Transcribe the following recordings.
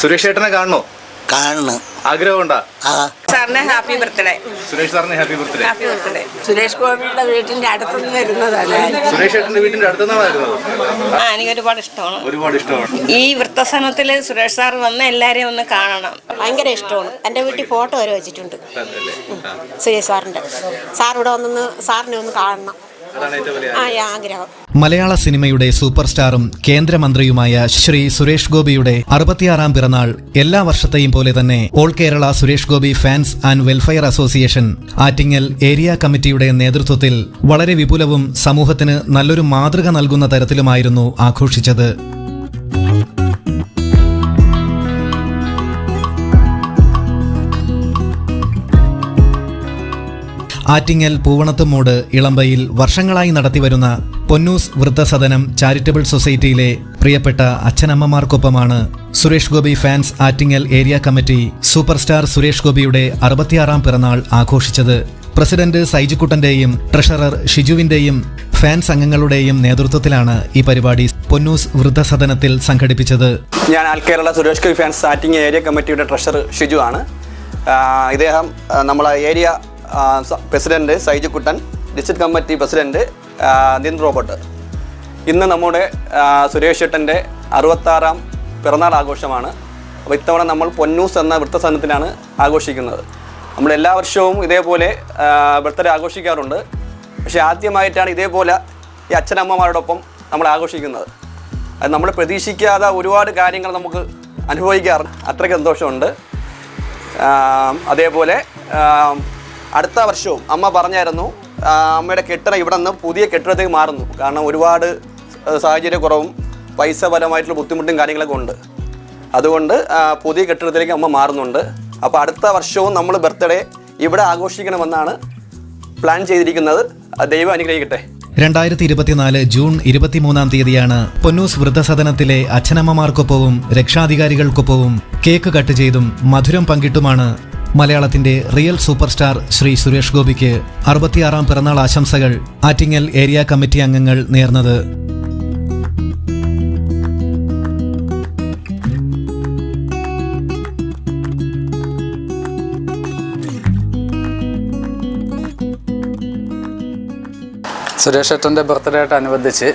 സുരേഷ് ചേട്ടനെ കാണണോ? കാണണം. ആഗ്രഹമുണ്ടാ? സാറിന് ഹാപ്പി ബർത്ത്ഡേ. സുരേഷ് സാറിന് happy birthday. Happy birthday. Suresh ഗോപിയുടെ വീട്ടിന്റെ അടുത്തുനിന്ന് വരുന്നതാണ് സുരേഷ് ചേട്ടന്റെ വീട്ടിന്റെ അടുത്തുനിന്നാണ് വരുന്നത്? ആ എനിക്ക് ഒരുപാട് ഇഷ്ടമാണ്. ഒരുപാട് ഇഷ്ടമാണ്. ഈ വൃത്തസനത്തിൽ സുരേഷ് സാർ വന്ന് എല്ലാരെയും ഒന്ന് കാണണം. ഭയങ്കര ഇഷ്ടമാണ്. എന്റെ വീട്ടിൽ ഫോട്ടോ വരെ വെച്ചിട്ടുണ്ട്. സുരേഷ് സാറിന്റെ. സാർ ഇവിടെ വന്നൊന്ന് സാറിനെ ഒന്ന് കാണണം. ആഗ്രഹം. മലയാള സിനിമയുടെ സൂപ്പർ സ്റ്റാറും കേന്ദ്രമന്ത്രിയുമായ ശ്രീ സുരേഷ് ഗോപിയുടെ അറുപത്തിയാറാം പിറന്നാൾ എല്ലാ വർഷത്തെയും പോലെ തന്നെ all Kerala Suresh Gopi fans and welfare association Attingal area കമ്മിറ്റിയുടെ നേതൃത്വത്തിൽ വളരെ വിപുലവും സമൂഹത്തിന് നല്ലൊരു മാതൃക നൽകുന്ന തരത്തിലുമായിരുന്നു ആഘോഷിച്ചത്. ആറ്റിങ്ങൽ പൂവണത്തുമൂട് ഇളമ്പയിൽ വർഷങ്ങളായി നടത്തിവരുന്ന പൊന്നൂസ് വൃദ്ധസദനം ചാരിറ്റബിൾ സൊസൈറ്റിയിലെ പ്രിയപ്പെട്ട അച്ഛനമ്മമാർക്കൊപ്പമാണ് Suresh Gopi fans Attingal area committee super star Suresh ഗോപിയുടെ അറുപത്തിയാറാം പിറന്നാൾ ആഘോഷിച്ചത്. പ്രസിഡന്റ് സൈജുക്കുട്ടന്റെയും ട്രഷറർ ഷിജുവിന്റെയും ഫാൻസ് അംഗങ്ങളുടെയും നേതൃത്വത്തിലാണ് ഈ പരിപാടി പൊന്നൂസ് വൃദ്ധസദനത്തിൽ സംഘടിപ്പിച്ചത്. ഞാൻ all Kerala Suresh Gopi fans Attingal area കമ്മിറ്റിയുടെ ട്രഷറർ ഷിജു ആണ്. ഇദ്ദേഹം നമ്മളെ area president Saiju Kuttan district committee president നിൻ റോബർട്ട് ഇന്ന് നമ്മുടെ സുരേഷ് ചേട്ടന്റെ അറുപത്താറാം പിറന്നാൾ ആഘോഷമാണ്. അപ്പോൾ ഇത്തവണ നമ്മൾ പൊന്നൂസ് എന്ന വൃത്തസനത്തിലാണ് ആഘോഷിക്കുന്നത്. നമ്മൾ എല്ലാ വർഷവും ഇതേപോലെ ബർത്ത്ഡേ ആഘോഷിക്കാറുണ്ട്. പക്ഷേ ആദ്യമായിട്ടാണ് ഇതേപോലെ ഈ അച്ഛനമ്മമാരോടൊപ്പം നമ്മൾ ആഘോഷിക്കുന്നത്. അത് നമ്മൾ പ്രതീക്ഷിക്കാതെ ഒരുപാട് കാര്യങ്ങൾ നമുക്ക് അനുഭവിക്കാറുണ്ട് അത്രയ്ക്ക് സന്തോഷമുണ്ട്. അതേപോലെ അടുത്ത വർഷവും അമ്മ പറഞ്ഞായിരുന്നു അമ്മയുടെ കെട്ടിടം ഇവിടെ നിന്ന് പുതിയ കെട്ടിടത്തേക്ക് മാറുന്നു. കാരണം ഒരുപാട് സാഹചര്യക്കുറവും പൈസ പരമായിട്ടുള്ള ബുദ്ധിമുട്ടും കാര്യങ്ങളൊക്കെ ഉണ്ട്. അതുകൊണ്ട് പുതിയ കെട്ടിടത്തിലേക്ക് അമ്മ മാറുന്നുണ്ട്. അപ്പോൾ അടുത്ത വർഷവും നമ്മൾ ബർത്ത്ഡേ ഇവിടെ ആഘോഷിക്കണമെന്നാണ് പ്ലാൻ ചെയ്തിരിക്കുന്നത്. ദൈവം അനുഗ്രഹിക്കട്ടെ. രണ്ടായിരത്തി ഇരുപത്തിനാല് ജൂൺ ഇരുപത്തിമൂന്നാം തീയതിയാണ് പൊന്നൂസ് വൃദ്ധസദനത്തിലെ അച്ഛനമ്മമാർക്കൊപ്പവും രക്ഷാധികാരികൾക്കൊപ്പവും കേക്ക് കട്ട് ചെയ്തും മധുരം പങ്കിട്ടുമാണ് മലയാളത്തിന്റെ real super star Shri Suresh ഗോപിക്ക് അറുപത്തിയാറാം പിറന്നാൾ ആശംസകൾ ആറ്റിങ്ങൽ ഏരിയ കമ്മിറ്റി അംഗങ്ങൾ നേർന്നത്. സുരേഷ് ഏട്ടന്റെ ബർത്ത്ഡേ ആയിട്ട് അനുബന്ധിച്ച്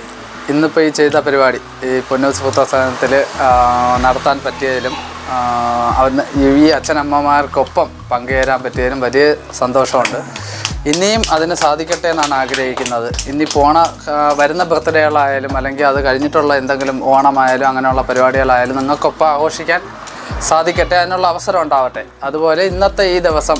ഇന്നിപ്പോൾ ഈ ചെയ്ത പരിപാടി ഈ പൊന്നൂസ് പുത്രസ്ഥാനത്തിൽ നടത്താൻ പറ്റിയതിലും ആ, അവന് ഈ അച്ഛനമ്മമാർക്കൊപ്പം പങ്കുചേരാൻ പറ്റിയതിലും വലിയ സന്തോഷമുണ്ട്. ഇനിയും അതിന് സാധിക്കട്ടെ എന്നാണ് ആഗ്രഹിക്കുന്നത്. ഇനി പോണ വരുന്ന ബർത്ത്ഡേകളായാലും അല്ലെങ്കിൽ അത് കഴിഞ്ഞിട്ടുള്ള എന്തെങ്കിലും ഓണമായാലും അങ്ങനെയുള്ള പരിപാടികളായാലും നിങ്ങൾക്കൊപ്പം ആഘോഷിക്കാൻ സാധിക്കട്ടെ അതിനുള്ള അവസരം ഉണ്ടാവട്ടെ. അതുപോലെ ഇന്നത്തെ ഈ ദിവസം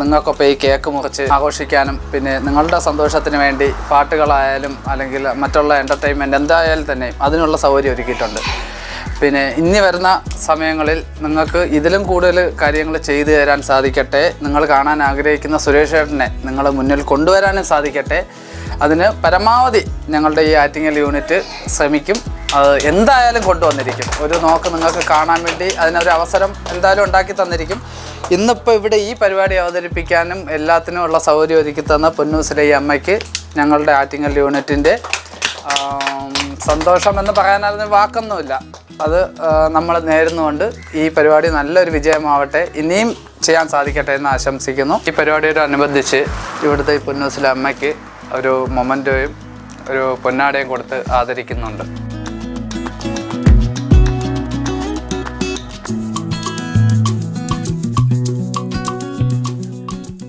നിങ്ങൾക്കൊപ്പം ഈ കേക്ക് മുറിച്ച് ആഘോഷിക്കാനും പിന്നെ നിങ്ങളുടെ സന്തോഷത്തിന് വേണ്ടി പാട്ടുകളായാലും അല്ലെങ്കിൽ മറ്റുള്ള എന്റർടൈൻമെന്റ് എന്തായാലും തന്നെയും അതിനുള്ള സൗകര്യം ഒരുക്കിയിട്ടുണ്ട്. പിന്നെ ഇനി വരുന്ന സമയങ്ങളിൽ നിങ്ങൾക്ക് ഇതിലും കൂടുതൽ കാര്യങ്ങൾ ചെയ്തു തരാൻ സാധിക്കട്ടെ. നിങ്ങൾ കാണാൻ ആഗ്രഹിക്കുന്ന സുരേഷ് ചേട്ടനെ നിങ്ങൾ മുന്നിൽ കൊണ്ടുവരാനും സാധിക്കട്ടെ. അതിന് പരമാവധി ഞങ്ങളുടെ ഈ ആറ്റിങ്ങൽ യൂണിറ്റ് ശ്രമിക്കും. അത് എന്തായാലും കൊണ്ടുവന്നിരിക്കും. ഒരു നോക്ക് നിങ്ങൾക്ക് കാണാൻ വേണ്ടി അതിനൊരു അവസരം എന്തായാലും ഉണ്ടാക്കി തന്നിരിക്കും. ഇന്നിപ്പോൾ ഇവിടെ ഈ പരിപാടി അവതരിപ്പിക്കാനും എല്ലാത്തിനും ഉള്ള സൗകര്യം ഒരുക്കി തന്ന പൊന്നൂസിലെ ഈ അമ്മയ്ക്ക് ഞങ്ങളുടെ ആറ്റിങ്ങൽ യൂണിറ്റിന്റെ സന്തോഷം എന്ന് പറയാനതിന് വാക്കൊന്നുമില്ല. അത് നമ്മൾ നേരുന്നുകൊണ്ട് ഈ പരിപാടി നല്ലൊരു വിജയമാവട്ടെ. ഇനിയും ചെയ്യാൻ സാധിക്കട്ടെ എന്ന് ആശംസിക്കുന്നു. ഈ പരിപാടിയോട് അനുബന്ധിച്ച് ഇവിടുത്തെ ഈ പൊന്നൂസിലെ അമ്മയ്ക്ക് ഒരു മൊമന്റോയും ഒരു പൊന്നാടയും കൊടുത്ത് ആദരിക്കുന്നുണ്ട്.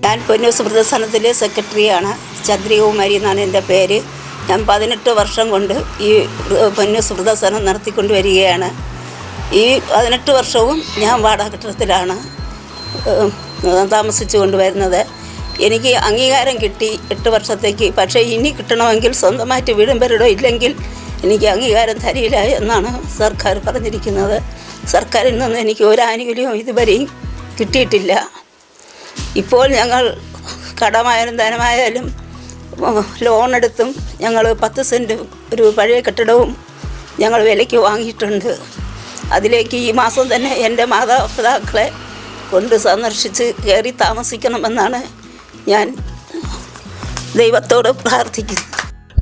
ഞാൻ പൊന്നൂസ് പ്രദർശനത്തിലെ സെക്രട്ടറിയാണ്. ചന്ദ്രികുമാരി എന്നാണ് എന്റെ പേര്. ഞാൻ പതിനെട്ട് വർഷം കൊണ്ട് ഈ പൊന്നു വൃദ്ധസനം നടത്തിക്കൊണ്ട് വരികയാണ് ഈ പതിനെട്ട് വർഷവും ഞാൻ വാടകട്ടത്തിലാണ് താമസിച്ചു കൊണ്ടുവരുന്നത്. എനിക്ക് അംഗീകാരം കിട്ടി എട്ട് വർഷത്തേക്ക്. പക്ഷേ ഇനി കിട്ടണമെങ്കിൽ സ്വന്തമായിട്ട് വീടും പേരിടോ ഇല്ലെങ്കിൽ എനിക്ക് അംഗീകാരം തരില്ല എന്നാണ് സർക്കാർ പറഞ്ഞിരിക്കുന്നത്. സർക്കാരിൽ നിന്ന് എനിക്ക് ഒരു ആനുകൂല്യവും ഇതുവരെയും കിട്ടിയിട്ടില്ല. ഇപ്പോൾ ഞങ്ങൾ കടമായാലും ധനമായാലും ലോൺ എടുത്തും ഞങ്ങൾ പത്ത് സെന്റ് ഒരു പഴയ കെട്ടിടവും ഞങ്ങൾ വിലയ്ക്ക് വാങ്ങിയിട്ടുണ്ട്. അതിലേക്ക് ഈ മാസം തന്നെ എന്റെ മാതാപിതാക്കളെ കൊണ്ട് സന്ദർശിച്ച് കയറി താമസിക്കണമെന്നാണ് ഞാൻ ദൈവത്തോട് പ്രാർത്ഥിക്കുന്നത്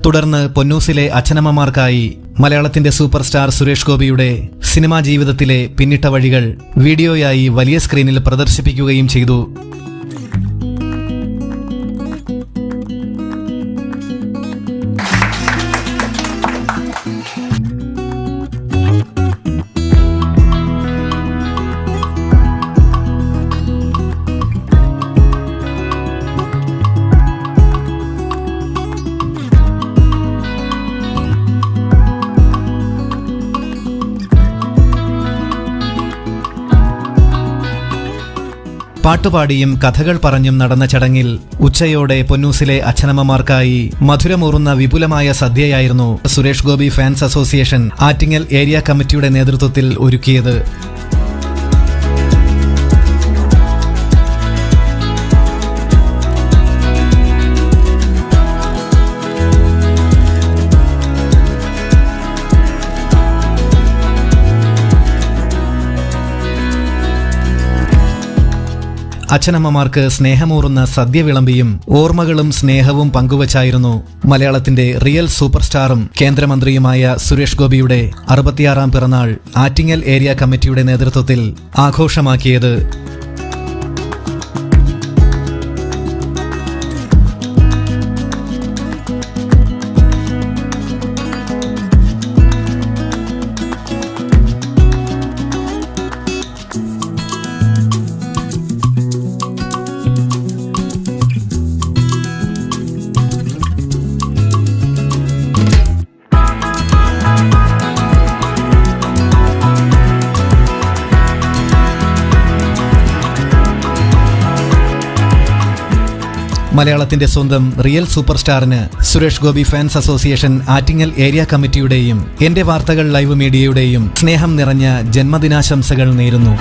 തുടർന്ന് പൊന്നൂസിലെ അച്ഛനമ്മമാർക്കായി മലയാളത്തിന്റെ സൂപ്പർ സ്റ്റാർ സുരേഷ് ഗോപിയുടെ സിനിമാ ജീവിതത്തിലെ പിന്നിട്ട വഴികൾ വീഡിയോയായി വലിയ സ്ക്രീനിൽ പ്രദർശിപ്പിക്കുകയും ചെയ്തു. പാട്ടുപാടിയും കഥകൾ പറഞ്ഞും നടന്ന ചടങ്ങിൽ ഉച്ചയോടെ പൊന്നൂസിലെ അച്ഛനമ്മമാർക്കായി മധുരമൂറുന്ന വിപുലമായ സദ്യയായിരുന്നു Suresh Gopi fans association Attingal area കമ്മിറ്റിയുടെ നേതൃത്വത്തിൽ ഒരുക്കിയത്. അച്ഛനമ്മമാർക്ക് സ്നേഹമൂറുന്ന സദ്യ വിളമ്പിയും ഓർമ്മകളും സ്നേഹവും പങ്കുവച്ചായിരുന്നു മലയാളത്തിന്റെ റിയൽ സൂപ്പർ സ്റ്റാറും കേന്ദ്രമന്ത്രിയുമായ സുരേഷ് ഗോപിയുടെ അറുപത്തിയാറാം പിറന്നാൾ ആറ്റിങ്ങൽ ഏരിയ കമ്മിറ്റിയുടെ നേതൃത്വത്തിൽ ആഘോഷമാക്കിയത്. മലയാളത്തിന്റെ സ്വന്തം real super സ്റ്റാറിന് Suresh Gopi fans association Attingal area കമ്മിറ്റിയുടെയും എന്റെ വാർത്തകൾ ലൈവ് മീഡിയയുടെയും സ്നേഹം നിറഞ്ഞ ജന്മദിനാശംസകൾ നേരുന്നു.